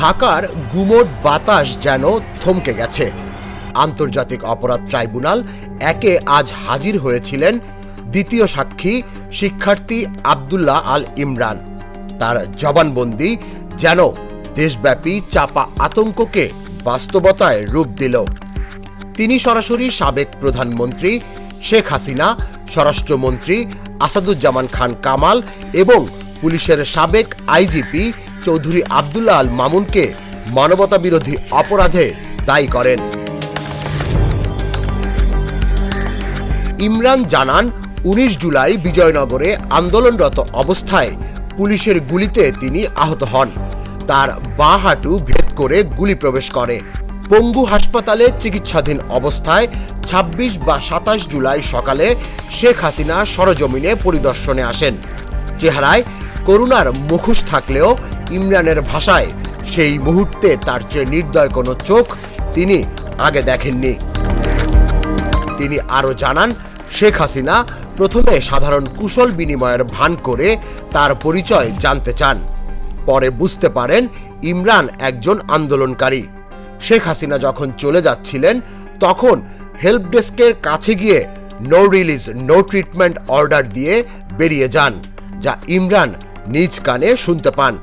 ঢাকার গুমোট বাতাস যেন থমকে গেছে। আন্তর্জাতিক অপরাধ ট্রাইব্যুনাল একে আজ হাজির হয়েছিলেন দ্বিতীয় সাক্ষী শিক্ষার্থী আবদুল্লাহ আল ইমরান। তার জবানবন্দি যেন দেশব্যাপী চাপা আতঙ্ককে বাস্তবতায় রূপ দিল। তিনি সরাসরি সাবেক প্রধানমন্ত্রী শেখ হাসিনা, স্বরাষ্ট্রমন্ত্রী আসাদুজ্জামান খান কামাল এবং পুলিশের সাবেক আইজিপি চৌধুরী আবদুল্লাহ মামুনকে মানবতা বিরোধী অপরাধে দায়ী করেন। ইমরান জানান, উনিশ জুলাই বিজয়নগরে আন্দোলনরত অবস্থায় পুলিশের গুলিতে তিনি আহত হন। তার বাঁ হাঁটু ভেদ করে গুলি প্রবেশ করে। পঙ্গু হাসপাতালে চিকিৎসাধীন অবস্থায় ২৬ বা সাতাশ জুলাই সকালে শেখ হাসিনা সরজমিনে পরিদর্শনে আসেন। চেহারায় করুণার মুখোশ থাকলেও ইমরানের ভাষায় সেই মুহূর্তে তার চেয়ে নির্দয় কোনো চোখ তিনি আগে দেখেননি। তিনি আরও জানান, শেখ হাসিনা প্রথমে সাধারণ কুশল বিনিময়ের ভান করে তার পরিচয় জানতে চান। পরে বুঝতে পারেন, ইমরান একজন আন্দোলনকারী। শেখ হাসিনা যখন চলে যাচ্ছিলেন, তখন হেল্প ডেস্কের কাছে গিয়ে no release, no treatment order দিয়ে বেরিয়ে যান, যা ইমরান নিজ কানে শুনতে পান।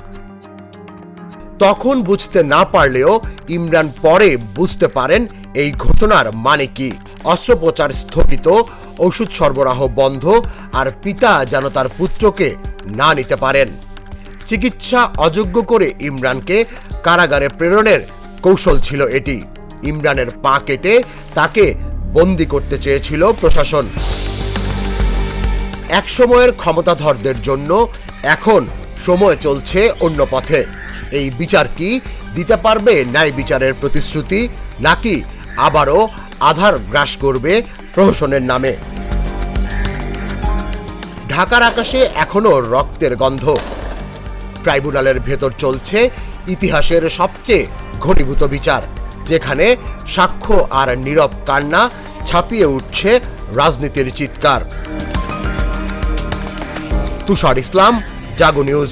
তখন বুঝতে না পারলেও ইমরান পরে বুঝতে পারেন এই ঘটনার মানে কি। অস্ত্রোপচার স্থগিত, ওষুধ সরবরাহ বন্ধ, আর পিতা যেন তার পুত্রকে না নিতে পারেন। চিকিৎসা অযোগ্য করে ইমরানকে কারাগারে প্রেরণের কৌশল ছিল এটি। ইমরানের পা কেটে তাকে বন্দি করতে চেয়েছিল প্রশাসন। একসময়ের ক্ষমতাধরদের জন্য এখন সময় চলছে অন্য পথে। এই বিচার কি? দিতে পারবে ন্যায় বিচারের প্রতিশ্রুতি, নাকি আবারও আধার গ্রাস করবে প্রহসনের নামে? ঢাকার আকাশে এখনও রক্তের গন্ধ। ট্রাইব্যুনালের ভেতর চলছে ইতিহাসের সবচেয়ে ঘনীভূত বিচার, যেখানে সাক্ষ্য আর নীরব কান্না ছাপিয়ে উঠছে রাজনীতির চিৎকার। তুষার ইসলাম, জাগো নিউজ।